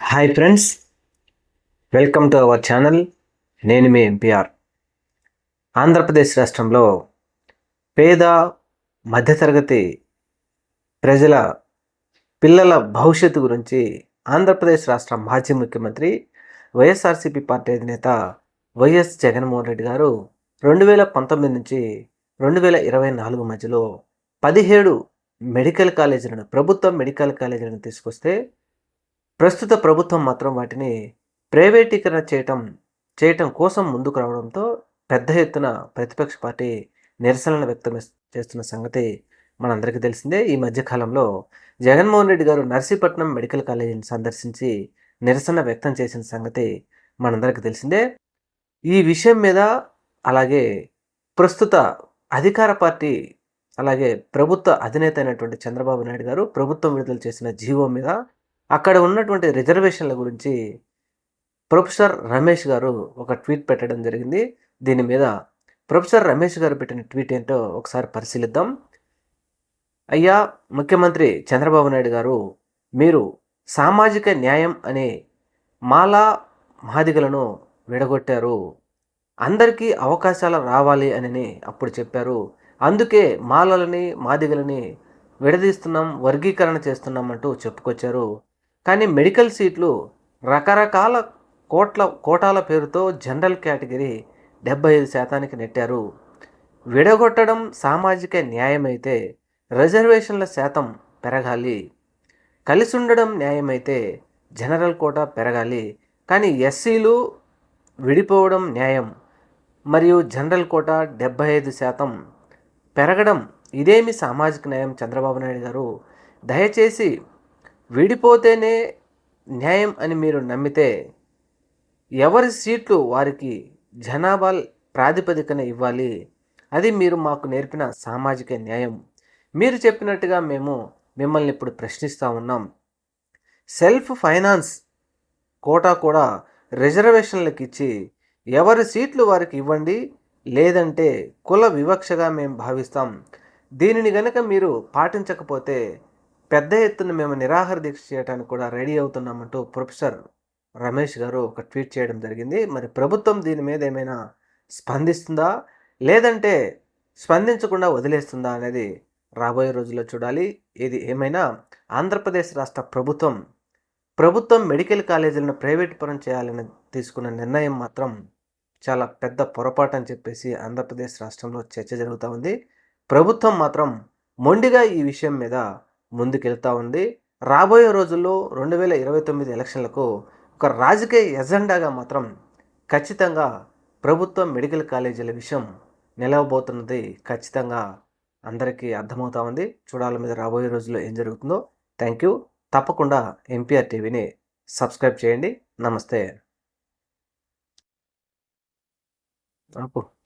Hi friends welcome to our channel నేను మీ MPR Andhra Pradesh రాష్ట్రంలో పేద మధ్యతరగతి ప్రజల పిల్లల భవిష్యత్తు గురించి ఆంధ్రప్రదేశ్ రాష్ట్ర మాజీ ముఖ్యమంత్రి వైఎస్ఆర్సీపీ పార్టీ అధినేత వైఎస్ జగన్మోహన్ రెడ్డి గారు రెండు వేల పంతొమ్మిది నుంచి రెండు వేల ఇరవై నాలుగు మధ్యలో పదిహేడు మెడికల్ కాలేజీలను ప్రభుత్వ మెడికల్ కాలేజీలను తీసుకొస్తే ప్రస్తుత ప్రభుత్వం మాత్రం వాటిని ప్రైవేటీకరణ చేయటం చేయటం కోసం ముందుకు రావడంతో పెద్ద ఎత్తున ప్రతిపక్ష పార్టీ నిరసనలు వ్యక్తం చేస్తున్న సంగతి మనందరికీ తెలిసిందే. ఈ మధ్యకాలంలో జగన్మోహన్ రెడ్డి గారు నర్సీపట్నం మెడికల్ కాలేజీని సందర్శించి నిరసన వ్యక్తం చేసిన సంగతి మనందరికీ తెలిసిందే. ఈ విషయం మీద అలాగే ప్రస్తుత అధికార పార్టీ అలాగే ప్రభుత్వ అధినేత అయినటువంటి చంద్రబాబు నాయుడు గారు ప్రభుత్వం విడుదల చేసిన జీవో మీద అక్కడ ఉన్నటువంటి రిజర్వేషన్ల గురించి ప్రొఫెసర్ రమేష్ గారు ఒక ట్వీట్ పెట్టడం జరిగింది. దీని మీద ప్రొఫెసర్ రమేష్ గారు పెట్టిన ట్వీట్ ఏంటో ఒకసారి పరిశీలిద్దాం. అయ్యా ముఖ్యమంత్రి చంద్రబాబు నాయుడు గారు మీరు సామాజిక న్యాయం అనే మాలా మాదిగలను విడగొట్టారు. అందరికీ అవకాశాలు రావాలి అని అప్పుడు చెప్పారు. అందుకే మాలలని మాదిగలని విడదీస్తున్నాం వర్గీకరణ చేస్తున్నాం అంటూ చెప్పుకొచ్చారు. కానీ మెడికల్ సీట్లు రకరకాల కోట్ల కోటాల పేరుతో జనరల్ కేటగిరీ డెబ్బై ఐదు శాతానికి నెట్టారు. విడగొట్టడం సామాజిక న్యాయమైతే రిజర్వేషన్ల శాతం పెరగాలి. కలిసి ఉండడం న్యాయమైతే జనరల్ కోటా పెరగాలి. కానీ ఎస్సీలు విడిపోవడం న్యాయం మరియు జనరల్ కోటా డెబ్బై ఐదు శాతం పెరగడం ఇదేమి సామాజిక న్యాయం? చంద్రబాబు నాయుడు గారు దయచేసి విడిపోతేనే న్యాయం అని మీరు నమ్మితే ఎవరి సీట్లు వారికి జనాభా ప్రాతిపదికన ఇవ్వాలి? అది మీరు మాకు నేర్పిన సామాజిక న్యాయం. మీరు చెప్పినట్టుగా మేము మిమ్మల్ని ఇప్పుడు ప్రశ్నిస్తూ ఉన్నాం. సెల్ఫ్ ఫైనాన్స్ కోటా కూడా రిజర్వేషన్లకు ఇచ్చి ఎవరి సీట్లు వారికి ఇవ్వండి? లేదంటే కుల వివక్షగా మేము భావిస్తాం. దీనిని గనక మీరు పాటించకపోతే పెద్ద ఎత్తున మేము నిరాహార దీక్ష చేయడానికి కూడా రెడీ అవుతున్నామంటూ ప్రొఫెసర్ రమేష్ గారు ఒక ట్వీట్ చేయడం జరిగింది. మరి ప్రభుత్వం దీని మీద ఏమైనా స్పందిస్తుందా? లేదంటే స్పందించకుండా వదిలేస్తుందా అనేది రాబోయే రోజుల్లో చూడాలి. ఇది ఏమైనా ఆంధ్రప్రదేశ్ రాష్ట్ర ప్రభుత్వం ప్రభుత్వం మెడికల్ కాలేజీలను ప్రైవేట్ పరం చేయాలని తీసుకున్న నిర్ణయం మాత్రం చాలా పెద్ద పొరపాటు అని చెప్పేసి ఆంధ్రప్రదేశ్ రాష్ట్రంలో చర్చ జరుగుతూ ఉంది. ప్రభుత్వం మాత్రం మొండిగా ఈ విషయం మీద ముందుకెళ్తూ ఉంది. రాబోయే రోజుల్లో రెండు వేల ఇరవై తొమ్మిది ఎలక్షన్లకు ఒక రాజకీయ ఎజెండాగా మాత్రం ఖచ్చితంగా ప్రభుత్వ మెడికల్ కాలేజీల విషయం నిలవబోతున్నది ఖచ్చితంగా అందరికీ అర్థమవుతా ఉంది. చూడాల మీద రాబోయే రోజుల్లో ఏం జరుగుతుందో. Thank you. తప్పకుండా ఎంపీఆర్ టీవీని సబ్స్క్రైబ్ చేయండి. నమస్తే. ఆపు.